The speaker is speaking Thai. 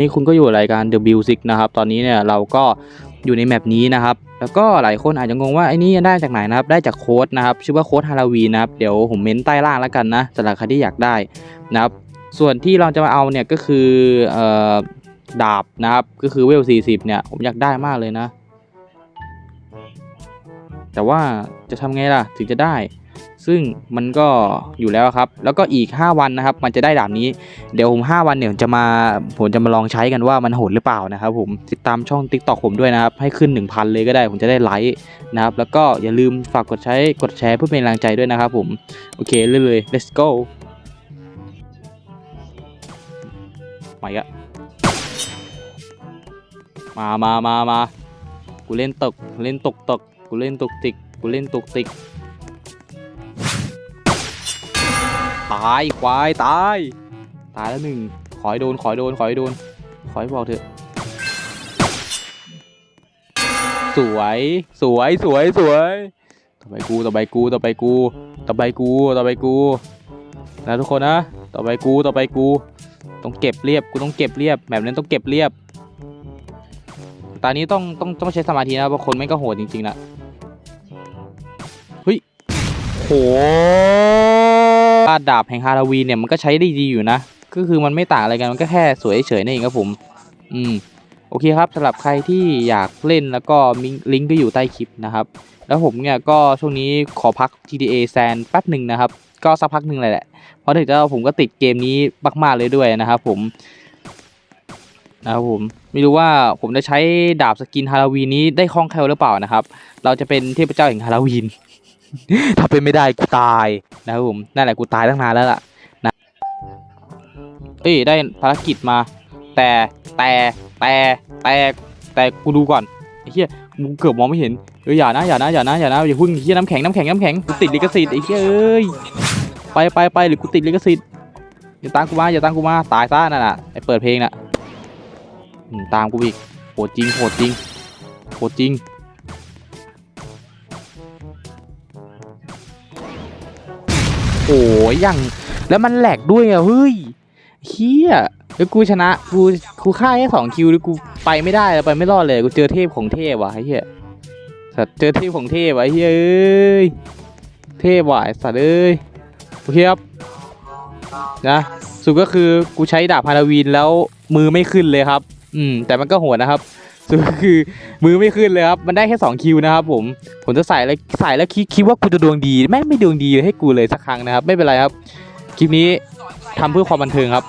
นี่คุณก็อยู่รายการ The Music นะครับ ตอนนี้เนี่ยเราก็อยู่ในแมปนี้นะครับ แล้วก็หลายคนอาจจะงงว่าไอ้นี่ได้จากไหนนะครับ ได้จากโค้ดนะครับ ชื่อว่าโค้ดฮาโลวีนนะครับ เดี๋ยวผมเม้นใต้ล่างแล้วกันนะสำหรับใครที่อยากได้นะครับ ส่วนที่เราจะมาเอาเนี่ยก็คือเอ่อดาบนะครับ ก็คือเวล 40 เนี่ย ผมอยากได้มากเลยนะ แต่ว่าจะทำไงล่ะถึงจะได้ ซึ่งมันก็อยู่แล้วครับ แล้วก็อีก 5 วันนะครับ มันจะได้ดาบนี้ เดี๋ยวผม 5 วันเนี่ยผมจะมาผมจะมาลองใช้กันว่ามันโหดหรือเปล่านะครับผมติดตามช่อง TikTok ผมด้วยนะครับ ให้ขึ้น 1,000 เลยก็ได้ผมจะได้ไลค์นะครับ แล้วก็อย่าลืมฝากกดใช้กดแชร์เพื่อเป็นกำลังใจด้วยนะครับผม โอเคเรื่อยเลย let's go มาอีกอะมามามามากูเล่นตกเล่นตกตกกูเล่นตกติกกูเล่นตกติก ตายควายตาย ตายแล้วหนึ่งขอให้โดนขอให้โดนขอให้โดน ขอให้บอกเถอะสวยสวยสวยสวยต่อไปกูต่อไปกูต่อไปกูต่อไปกูต่อไปกูนะทุกคนนะต่อไปกูต่อไปกูต้องเก็บเรียบกูต้องเก็บเรียบแบบนั้นต้องเก็บเรียบตอนนี้ต้องต้องต้องใช้สมาธินะเพราะคนไม่ก็โหดจริงๆนะเฮ้ยโห ดาบแห่งฮาโลวีเนี่ยมันก็ใช้ได้ดีอยู่นะ ก็คือมันไม่ต่างอะไรกันมันก็แค่สวยเฉยนั่นเองครับผม อืมโอเคครับสำหรับใครที่อยากเล่นแล้วก็ลิงก์ก็อยู่ใต้คลิปนะครับ แล้วผมเนี่ยก็ช่วงนี้ขอพัก GTA San แป๊บหนึ่งนะครับ ก็สักพักหนึ่งเลยแหละ เพราะถึงจะผมก็ติดเกมนี้มากๆเลยด้วยนะครับผมนะครับผมไม่รู้ว่าผมจะใช้ดาบสกินฮาโลวีนนี้ได้คล่องแคล่วหรือเปล่านะครับ เราจะเป็นเทพเจ้าแห่งฮาโลวีน ถ้าเป็นไม่ได้กูตายนะครับผมนั่นแหละกูตายตั้งนานแล้วล่ะนะเอ้ยได้ภารกิจมา แต่แต่แต่แต่แต่กูดูก่อนไอ้เหี้ยกูเกือบมองไม่เห็นเอ้ยอย่านะอย่านะอย่านะอย่านะอย่าพึ่งไอ้เหี้ยน้ำแข็งน้ำแข็งน้ำแข็งกูติดลิขสิทธิ์ไอ้เหี้ยเอ้ยไปไปไปหรือกูติดลิขสิทธิ์อย่าตามกูมาอย่าตามกูมาตายซะนั่นน่ะไอ้เปิดเพลงน่ะตามกูอีกโหดจริงโหดจริงโหดจริง โอ้ยยังแล้วมันแหลกด้วยอะเฮ้ยเฮียแล้วกูชนะกูกูฆ่าแค่สองคิวแล้วกูไปไม่ได้แล้วไปไม่รอดเลยกูเจอเทพของเทพว่ะเฮียสัตว์เจอเทพของเทพว่ะเฮียเอ้ยเทพว่ะสัตว์เอ้ยโอเคครับนะสุดก็คือกูใช้ดาบฮาโลวีนแล้วมือไม่ขึ้นเลยครับ อืมแต่มันก็โหดนะครับ คือมือไม่ขึ้นเลยครับ มันได้แค่สองคิวนะครับผม ผมจะใส่แล้วใส่แล้วคิดคิดว่ากูจะดวงดีแม่ไม่ดวงดีให้กูเลยสักครั้งนะครับ ไม่เป็นไรครับ คลิปนี้ทำเพื่อความบันเทิงครับ